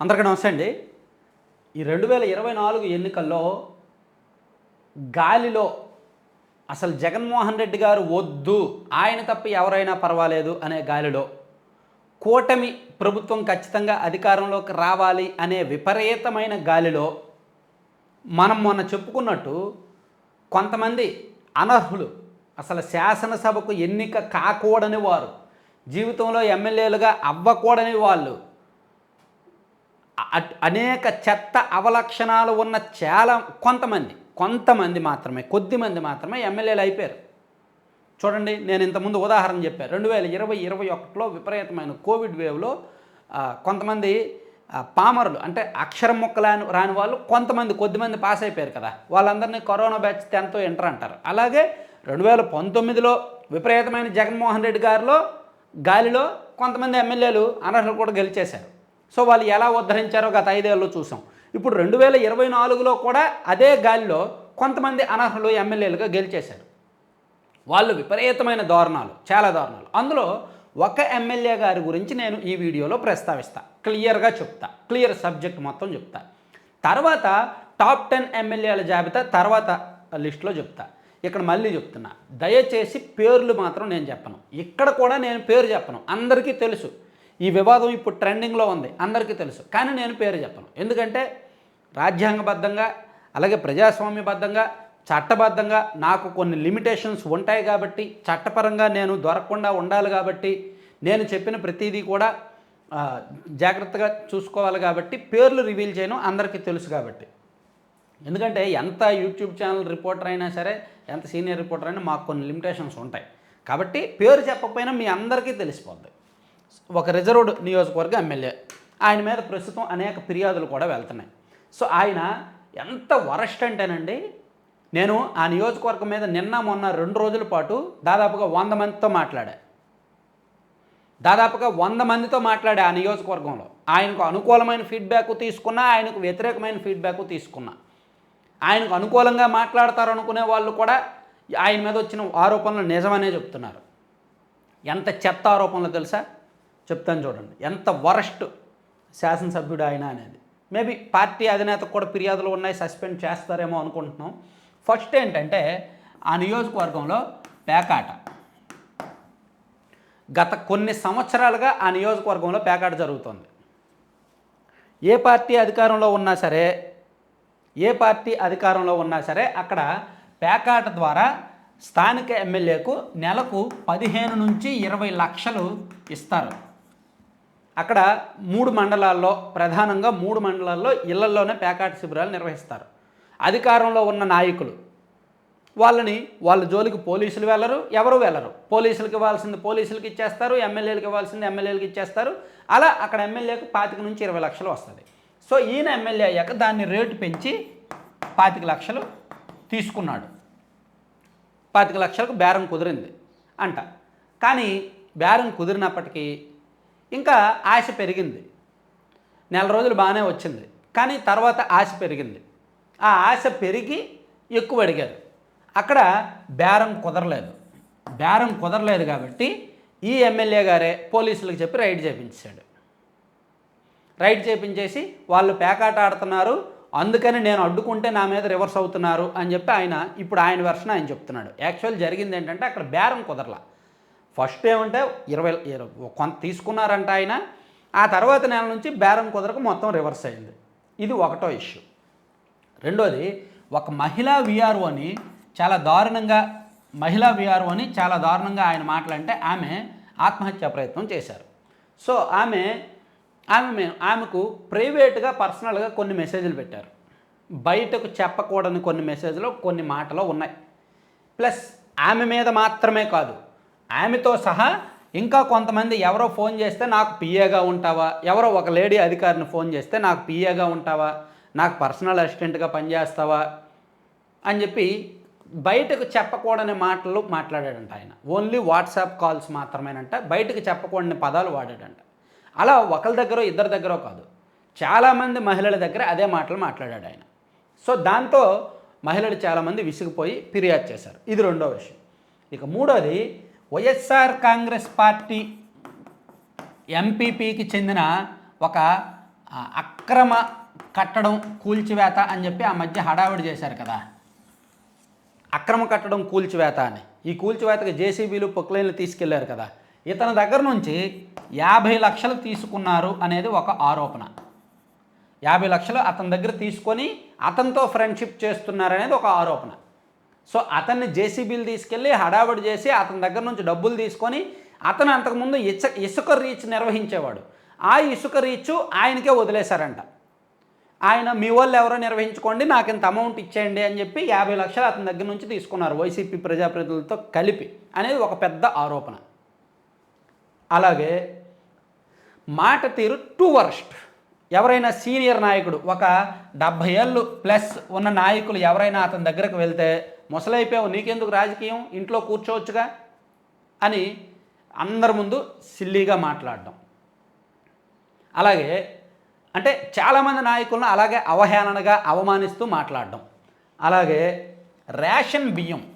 అందరికీ నమస్తే అండి. ఈ రెండు వేల ఇరవై నాలుగు ఎన్నికల్లో గాలిలో అసలు జగన్మోహన్ రెడ్డి గారు వద్దు ఆయన తప్ప ఎవరైనా పర్వాలేదు అనే గాలిలో కూటమి ప్రభుత్వం ఖచ్చితంగా అధికారంలోకి రావాలి అనే విపరీతమైన గాలిలో మనం మొన్న చెప్పుకున్నట్టు కొంతమంది అనర్హులు అసలు శాసనసభకు ఎన్నిక కాకూడని వారు జీవితంలో ఎమ్మెల్యేలుగా అవ్వకూడని వాళ్ళు అనేక చెత్త అవలక్షణాలు ఉన్న చాలా కొంతమంది కొంతమంది మాత్రమే కొద్దిమంది మాత్రమే ఎమ్మెల్యేలు అయిపోయారు. చూడండి నేను ఇంతకుముందు ఉదాహరణ చెప్పాను. రెండు వేల ఇరవై ఇరవై ఒకటిలో విపరీతమైన కోవిడ్ వేవ్లో కొంతమంది పామరులు అంటే అక్షరం ముక్కలాని రాని వాళ్ళు కొంతమంది కొద్దిమంది పాస్ అయిపోయారు కదా. వాళ్ళందరినీ కరోనా బ్యాచ్ టెన్త్ ఎంటర్ అంటారు. అలాగే రెండు వేల పంతొమ్మిదిలో విపరీతమైన జగన్మోహన్ రెడ్డి గారిలో గాలిలో కొంతమంది ఎమ్మెల్యేలు అనర్హులు కూడా గెలిచేశారు. సో వాళ్ళు ఎలా ఉద్ధరించారో గత ఐదేళ్ళు చూసాం. ఇప్పుడు రెండు వేల ఇరవై నాలుగులో కూడా అదే గాలిలో కొంతమంది అనర్హులు ఎమ్మెల్యేలుగా గెలిచేశారు. వాళ్ళు విపరీతమైన దారుణాలు చాలా దారుణాలు. అందులో ఒక ఎమ్మెల్యే గారి గురించి నేను ఈ వీడియోలో ప్రస్తావిస్తా. క్లియర్గా చెప్తా. క్లియర్ సబ్జెక్ట్ మొత్తం చెప్తా. తర్వాత టాప్ టెన్ ఎమ్మెల్యేల జాబితా తర్వాత లిస్ట్లో చెప్తా. ఇక్కడ మళ్ళీ చెప్తున్నా. దయచేసి పేర్లు మాత్రం నేను చెప్పను. ఇక్కడ కూడా నేను పేరు చెప్పను. అందరికీ తెలుసు. ఈ వివాదం ఇప్పుడు ట్రెండింగ్లో ఉంది. అందరికీ తెలుసు. కానీ నేను పేరు చెప్పను. ఎందుకంటే రాజ్యాంగబద్ధంగా అలాగే ప్రజాస్వామ్యబద్ధంగా చట్టబద్ధంగా నాకు కొన్ని లిమిటేషన్స్ ఉంటాయి కాబట్టి చట్టపరంగా నేను దొరకకుండా ఉండాలి కాబట్టి నేను చెప్పిన ప్రతిదీ కూడా జాగ్రత్తగా చూసుకోవాలి కాబట్టి పేర్లు రివీల్ చేయను. అందరికీ తెలుసు కాబట్టి. ఎందుకంటే ఎంత యూట్యూబ్ ఛానల్ రిపోర్టర్ అయినా సరే ఎంత సీనియర్ రిపోర్టర్ అయినా మాకు కొన్ని లిమిటేషన్స్ ఉంటాయి. కాబట్టి పేరు చెప్పకపోయినా మీ అందరికీ తెలిసిపోద్ది. ఒక రిజర్వ్డ్ నియోజకవర్గ ఎమ్మెల్యే. ఆయన మీద ప్రస్తుతం అనేక ఫిర్యాదులు కూడా వెళ్తున్నాయి. సో ఆయన ఎంత వరస్ట్ అంటేనండి నేను ఆ నియోజకవర్గం మీద నిన్న మొన్న రెండు రోజుల పాటు దాదాపుగా వంద మందితో మాట్లాడా. దాదాపుగా వంద మందితో మాట్లాడే ఆ నియోజకవర్గంలో. ఆయనకు అనుకూలమైన ఫీడ్బ్యాక్ తీసుకున్నా ఆయనకు వ్యతిరేకమైన ఫీడ్బ్యాక్ తీసుకున్నా. ఆయనకు అనుకూలంగా మాట్లాడతారు అనుకునే వాళ్ళు కూడా ఆయన మీద వచ్చిన ఆరోపణలు నిజమనే చెప్తున్నారు. ఎంత చెత్త ఆరోపణలు తెలుసా? చెప్తాను చూడండి. ఎంత వరస్ట్ శాసనసభ్యుడు ఆయన అనేది. మేబీ పార్టీ అధినేతకు కూడా ఫిర్యాదులు ఉన్నాయి సస్పెండ్ చేస్తారేమో అనుకుంటున్నాం. ఫస్ట్ ఏంటంటే ఆ నియోజకవర్గంలో పేకాట. గత కొన్ని సంవత్సరాలుగా ఆ నియోజకవర్గంలో పేకాట జరుగుతుంది. ఏ పార్టీ అధికారంలో ఉన్నా సరే ఏ పార్టీ అధికారంలో ఉన్నా సరే అక్కడ పేకాట ద్వారా స్థానిక ఎమ్మెల్యేకు నెలకు పదిహేను నుంచి ఇరవై లక్షలు ఇస్తారు. అక్కడ మూడు మండలాల్లో ప్రధానంగా మూడు మండలాల్లో ఇళ్ళల్లోనే పేకాట శిబిరాలు నిర్వహిస్తారు. అధికారంలో ఉన్న నాయకులు వాళ్ళని వాళ్ళ జోలికి పోలీసులు వెళ్ళరు ఎవరు వెళ్ళరు పోలీసులకు ఇవ్వాల్సింది పోలీసులకి ఇచ్చేస్తారు ఎమ్మెల్యేలకు ఇవ్వాల్సింది ఎమ్మెల్యేలకు ఇచ్చేస్తారు. అలా అక్కడ ఎమ్మెల్యేకు పాతిక నుంచి ఇరవై లక్షలు వస్తుంది. సో ఈయన ఎమ్మెల్యే అయ్యాక దాన్ని రేటు పెంచి పాతిక లక్షలు తీసుకున్నాడు. పాతిక లక్షలకు బేరం కుదిరింది అంట. కానీ బేరం కుదిరినప్పటికీ ఇంకా ఆశ పెరిగింది. నెల రోజులు బాగానే వచ్చింది. కానీ తర్వాత ఆశ పెరిగింది. ఆ ఆశ పెరిగి ఎక్కువ అడిగారు. అక్కడ బేరం కుదరలేదు. బేరం కుదరలేదు కాబట్టి ఈ ఎమ్మెల్యే గారే పోలీసులకు చెప్పి రైడ్ చేయించాడు రైడ్ చేయించేసి వాళ్ళు పేకాట ఆడుతున్నారు. అందుకని నేను అడ్డుకుంటే నా మీద రివర్స్ అవుతున్నారు అని చెప్పి ఆయన ఇప్పుడు ఆయన వెర్షన్ ఆయన చెప్తున్నాడు. యాక్చువల్ జరిగింది ఏంటంటే అక్కడ బేరం కుదరలా. ఫస్ట్ ఏమంటే ఇరవై ఇరవై కొంత తీసుకున్నారంట ఆయన. ఆ తర్వాత నెల నుంచి బేరం కుదరకు మొత్తం రివర్స్ అయింది. ఇది ఒకటో ఇష్యూ రెండోది ఒక మహిళా విఆర్ఓ అని చాలా దారుణంగా మహిళా విఆర్ఓ అని చాలా దారుణంగా ఆయన మాట్లాడితే ఆమె ఆత్మహత్యా ప్రయత్నం చేశారు. సో ఆమె ఆమె ఆమెకు ప్రైవేట్గా పర్సనల్గా కొన్ని మెసేజ్లు పెట్టారు. బయటకు చెప్పకూడని కొన్ని మెసేజ్లు కొన్ని మాటలు ఉన్నాయి. ప్లస్ ఆమె మీద మాత్రమే కాదు ఆమెతో సహా ఇంకా కొంతమంది ఎవరో ఫోన్ చేస్తే నాకు పిఏగా ఉంటావా? ఎవరో ఒక లేడీ అధికారిని ఫోన్ చేస్తే నాకు పిఏగా ఉంటావా? నాకు పర్సనల్ అసిస్టెంట్గా పనిచేస్తావా? అని చెప్పి బయటకు చెప్పకూడని మాటలు మాట్లాడాడంట ఆయన. ఓన్లీ వాట్సాప్ కాల్స్ మాత్రమేనంట. బయటకు చెప్పకూడని పదాలు వాడాడంట. అలా ఒకరి దగ్గర ఇద్దరి దగ్గర కాదు. చాలామంది మహిళల దగ్గర అదే మాటలు మాట్లాడాడు ఆయన. సో దాంతో మహిళలు చాలామంది విసిగిపోయి ఫిర్యాదు చేశారు. ఇది రెండో విషయం. ఇక మూడోది వైఎస్ఆర్ కాంగ్రెస్ పార్టీ ఎంపీపీకి చెందిన ఒక అక్రమ కట్టడం కూల్చివేత అని చెప్పి ఆ మధ్య హడావిడి చేశారు కదా. అక్రమ కట్టడం కూల్చివేత అని. ఈ కూల్చివేతకి జేసీబీలు పొక్లైన్లు తీసుకెళ్ళారు కదా. ఇతని దగ్గర నుంచి యాభై లక్షలు తీసుకున్నారు అనేది ఒక ఆరోపణ. యాభై లక్షలు అతని దగ్గర తీసుకొని అతనితో ఫ్రెండ్షిప్ చేస్తున్నారు అనేది ఒక ఆరోపణ. సో అతన్ని జేసీబీలు తీసుకెళ్ళి హడావిడి చేసి అతని దగ్గర నుంచి డబ్బులు తీసుకొని అతను అంతకుముందు ఇసుక ఇసుక రీచ్ నిర్వహించేవాడు. ఆ ఇసుక రీచ్ ఆయనకే వదిలేశారంట. ఆయన మీ వాళ్ళు ఎవరో నిర్వహించుకోండి నాకు ఇంత అమౌంట్ ఇచ్చేయండి అని చెప్పి యాభై లక్షలు అతని దగ్గర నుంచి తీసుకున్నారు వైసీపీ ప్రజాప్రతినిధులతో కలిపి అనేది ఒక పెద్ద ఆరోపణ. అలాగే మాట తీరు టూ వర్స్ట్. ఎవరైనా సీనియర్ నాయకుడు ఒక డెబ్భై ఏళ్ళు ప్లస్ ఉన్న నాయకులు ఎవరైనా అతని దగ్గరకు వెళ్తే ముసలైపోయావు నీకెందుకు రాజకీయం? ఇంట్లో కూర్చోవచ్చుగా? అని అందరి ముందు సిల్లీగా మాట్లాడడం. అలాగే అంటే చాలామంది నాయకులను అలాగే అవహేళనగా అవమానిస్తూ మాట్లాడడం. అలాగే రేషన్ బియ్యం.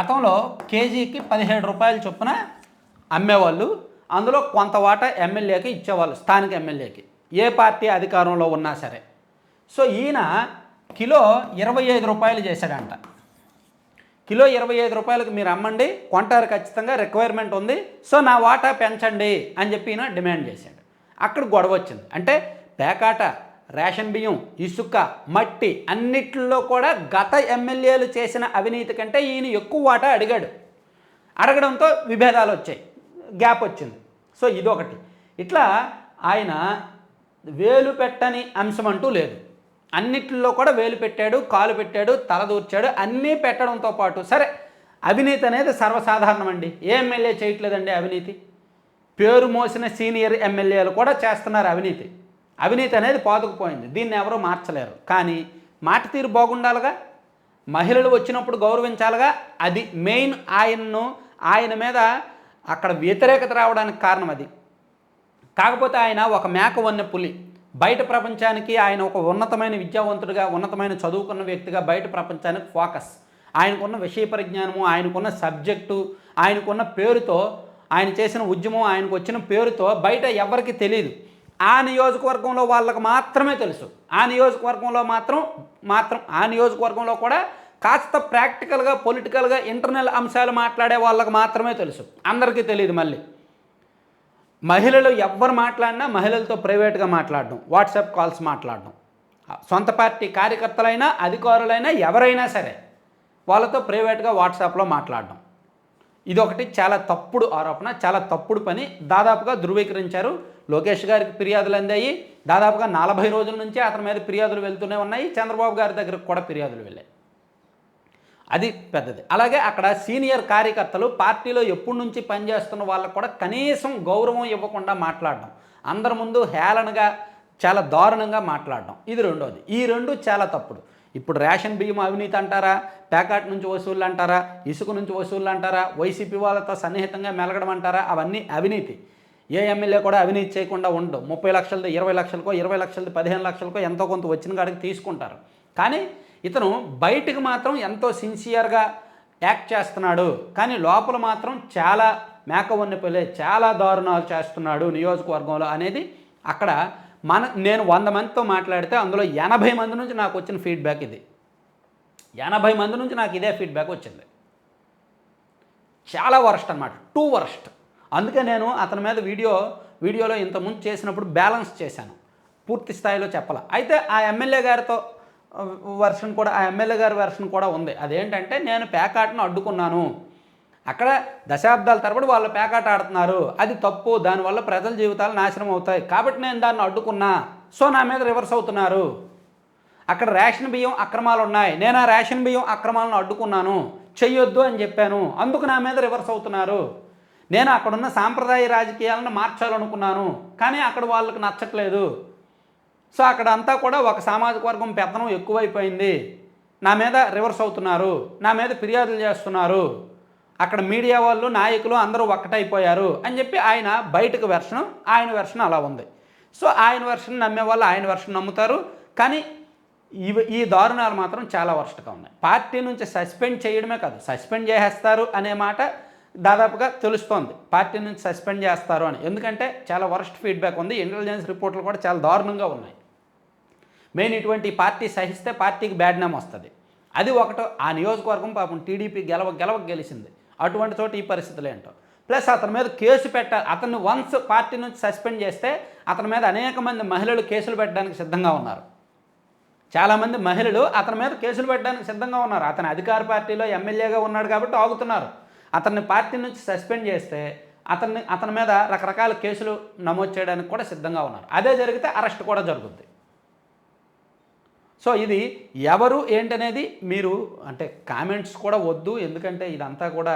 గతంలో కేజీకి పదిహేడు రూపాయల చొప్పున అమ్మేవాళ్ళు అందులో కొంత వాటా ఎమ్మెల్యేకి ఇచ్చేవాళ్ళు స్థానిక ఎమ్మెల్యేకి. ఏ పార్టీ అధికారంలో ఉన్నా సరే. సో ఈయన కిలో ఇరవై ఐదు రూపాయలు చేశాడంట. కిలో ఇరవై ఐదు రూపాయలకు మీరు అమ్మండి కొంటారు ఖచ్చితంగా రిక్వైర్మెంట్ ఉంది. సో నా వాటా పెంచండి అని చెప్పి ఈయన డిమాండ్ చేశాడు. అక్కడ గొడవ వచ్చింది. అంటే పేకాట రేషన్ బియ్యం ఇసుక మట్టి అన్నిట్లో కూడా గత ఎమ్మెల్యేలు చేసిన అవినీతి కంటే ఈయన ఎక్కువ వాటా అడిగాడు. అడగడంతో విభేదాలు వచ్చాయి. గ్యాప్ వచ్చింది. సో ఇదొకటి. ఇట్లా ఆయన వేలు పెట్టని అంశం అంటూ లేదు. అన్నిటిలో కూడా వేలు పెట్టాడు కాలు పెట్టాడు తలదూర్చాడు అన్నీ పెట్టడంతో పాటు. సరే అవినీతి అనేది సర్వసాధారణం అండి ఏ ఎమ్మెల్యే చేయట్లేదండి అవినీతి? పేరు మోసిన సీనియర్ ఎమ్మెల్యేలు కూడా చేస్తున్నారు అవినీతి. అవినీతి అనేది పాతుకుపోయింది. దీన్ని ఎవరూ మార్చలేరు. కానీ మాట తీరు బాగుండాలిగా? మహిళలు వచ్చినప్పుడు గౌరవించాలిగా? అది మెయిన్ ఆయన్ను ఆయన మీద అక్కడ వ్యతిరేకత రావడానికి కారణం అది. కాకపోతే ఆయన ఒక మేక వన్న పులి. బయట ప్రపంచానికి ఆయన ఒక ఉన్నతమైన విద్యావంతుడిగా ఉన్నతమైన చదువుకున్న వ్యక్తిగా బయట ప్రపంచానికి ఫోకస్. ఆయనకున్న విషయ పరిజ్ఞానము ఆయనకున్న సబ్జెక్టు ఆయనకున్న పేరుతో ఆయన చేసిన ఉద్యమం ఆయనకు వచ్చిన పేరుతో బయట ఎవరికి తెలియదు ఆ నియోజకవర్గంలో వాళ్ళకు మాత్రమే తెలుసు. ఆ నియోజకవర్గంలో మాత్రం మాత్రం ఆ నియోజకవర్గంలో కూడా కాస్త ప్రాక్టికల్గా పొలిటికల్గా ఇంటర్నల్ అంశాలు మాట్లాడే వాళ్ళకు మాత్రమే తెలుసు. అందరికీ తెలియదు మళ్ళీ. మహిళలు ఎవ్వరు మాట్లాడినా మహిళలతో ప్రైవేట్గా మాట్లాడడం వాట్సాప్ కాల్స్ మాట్లాడడం. సొంత పార్టీ కార్యకర్తలైనా అధికారులైనా ఎవరైనా సరే వాళ్ళతో ప్రైవేట్గా వాట్సాప్లో మాట్లాడడం. ఇదొకటి చాలా తప్పుడు ఆరోపణ చాలా తప్పుడు పని. దాదాపుగా ధృవీకరించారు. లోకేష్ గారికి ఫిర్యాదులు అందాయి. దాదాపుగా నలభై రోజుల నుంచి అతని మీద ఫిర్యాదులు వెళ్తూనే ఉన్నాయి. చంద్రబాబు గారి దగ్గరకు కూడా ఫిర్యాదులు వెళ్ళాయి. అది పెద్దది. అలాగే అక్కడ సీనియర్ కార్యకర్తలు పార్టీలో ఎప్పటి నుంచి పనిచేస్తున్న వాళ్ళకు కూడా కనీసం గౌరవం ఇవ్వకుండా మాట్లాడడం. అందరి ముందు హేళనగా చాలా దారుణంగా మాట్లాడడం. ఇది రెండోది. ఈ రెండు చాలా తప్పుడు. ఇప్పుడు రేషన్ బియ్యం అవినీతి అంటారా? ప్యాకెట్ నుంచి వసూళ్ళు అంటారా? ఇసుక నుంచి వసూళ్ళు అంటారా? వైసీపీ వాళ్ళతో సన్నిహితంగా మెలగడం అంటారా? అవన్నీ అవినీతి. ఏ ఎమ్మెల్యే కూడా అవినీతి చేయకుండా ఉండవు ముప్పై లక్షలది ఇరవై లక్షలకో ఇరవై లక్షలది పదిహేను లక్షలకో ఎంతో కొంత వచ్చిన కాడికి తీసుకుంటారు. కానీ ఇతను బయటికి మాత్రం ఎంతో సిన్సియర్గా యాక్ట్ చేస్తున్నాడు. కానీ లోపల మాత్రం చాలా మేకవన్నపల్లె చాలా దారుణాలు చేస్తున్నాడు నియోజకవర్గంలో అనేది అక్కడ మన నేను వంద మందితో మాట్లాడితే అందులో ఎనభై మంది నుంచి నాకు వచ్చిన ఫీడ్బ్యాక్ ఇది. ఎనభై మంది నుంచి నాకు ఇదే ఫీడ్బ్యాక్ వచ్చింది. చాలా వరస్ట్ అనమాట టూ వరస్ట్. అందుకే నేను అతని మీద వీడియో వీడియోలో ఇంతకుముందు చేసినప్పుడు బ్యాలెన్స్ చేశాను. పూర్తి స్థాయిలో చెప్పాల. అయితే ఆ ఎమ్మెల్యే గారితో వెర్షన్ కూడా ఆ ఎమ్మెల్యే గారి వెర్షన్ కూడా ఉంది. అదేంటంటే నేను పేకాటను అడ్డుకున్నాను. అక్కడ దశాబ్దాల తరబడి వాళ్ళు పేకాట ఆడుతున్నారు. అది తప్పు. దానివల్ల ప్రజల జీవితాలు నాశనం అవుతాయి. కాబట్టి నేను దాన్ని అడ్డుకున్నా. సో నా మీద రివర్స్ అవుతున్నారు. అక్కడ రేషన్ బియ్యం అక్రమాలు ఉన్నాయి. నేను ఆ రేషన్ బియ్యం అక్రమాలను అడ్డుకున్నాను. చెయ్యొద్దు అని చెప్పాను. అందుకు నా మీద రివర్స్ అవుతున్నారు. నేను అక్కడున్న సాంప్రదాయ రాజకీయాలను మార్చాలనుకున్నాను. కానీ అక్కడ వాళ్ళకి నచ్చట్లేదు. సో అక్కడ అంతా కూడా ఒక సామాజిక వర్గం పెత్తనం ఎక్కువైపోయింది. నా మీద రివర్స్ అవుతున్నారు. నా మీద ఫిర్యాదులు చేస్తున్నారు. అక్కడ మీడియా వాళ్ళు నాయకులు అందరూ ఒక్కటైపోయారు అని చెప్పి ఆయన బయటకు వెర్షన్ ఆయన వెర్షన్ అలా ఉంది. సో ఆయన వెర్షన్ నమ్మే వాళ్ళు ఆయన వెర్షన్ నమ్ముతారు. కానీ ఇవి ఈ దారుణాలు మాత్రం చాలా వర్స్ట్గా ఉన్నాయి. పార్టీ నుంచి సస్పెండ్ చేయడమే కాదు సస్పెండ్ చేసేస్తారు అనే మాట దాదాపుగా తెలుస్తోంది. పార్టీ నుంచి సస్పెండ్ చేస్తారు అని. ఎందుకంటే చాలా వరస్ట్ ఫీడ్బ్యాక్ ఉంది. ఇంటెలిజెన్స్ రిపోర్ట్లు కూడా చాలా దారుణంగా ఉన్నాయి. మెయిన్ ఇటువంటి పార్టీ సహిస్తే పార్టీకి బ్యాడ్ నేమ్ వస్తుంది. అది ఒకటో ఆ నియోజకవర్గం పాపం టీడీపీ గెలవ గెలవ గెలిచింది. అటువంటి చోట ఈ పరిస్థితులు ఏంటో. ప్లస్ అతని మీద కేసు పెట్టాలి. అతన్ని వన్స్ పార్టీ నుంచి సస్పెండ్ చేస్తే అతని మీద అనేక మంది మహిళలు కేసులు పెట్టడానికి సిద్ధంగా ఉన్నారు. చాలామంది మహిళలు అతని మీద కేసులు పెట్టడానికి సిద్ధంగా ఉన్నారు. అతని అధికార పార్టీలో ఎమ్మెల్యేగా ఉన్నాడు కాబట్టి ఆగుతున్నారు. అతన్ని పార్టీ నుంచి సస్పెండ్ చేస్తే అతన్ని అతని మీద రకరకాల కేసులు నమోదు చేయడానికి కూడా సిద్ధంగా ఉన్నారు. అదే జరిగితే అరెస్ట్ కూడా జరుగుద్ది. సో ఇది ఎవరు ఏంటనేది మీరు అంటే కామెంట్స్ కూడా వద్దు ఎందుకంటే ఇదంతా కూడా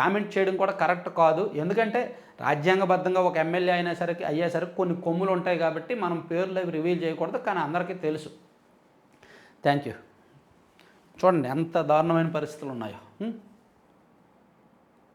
కామెంట్ చేయడం కూడా కరెక్ట్ కాదు. ఎందుకంటే రాజ్యాంగబద్ధంగా ఒక ఎమ్మెల్యే అయినా సరికి అయ్యేసరికి కొన్ని కొమ్ములు ఉంటాయి కాబట్టి మనం పేర్లు అవి రివీల్ చేయకూడదు కానీ అందరికీ తెలుసు. Thank you. చూడండి ఎంత దారుణమైన పరిస్థితులు ఉన్నాయో.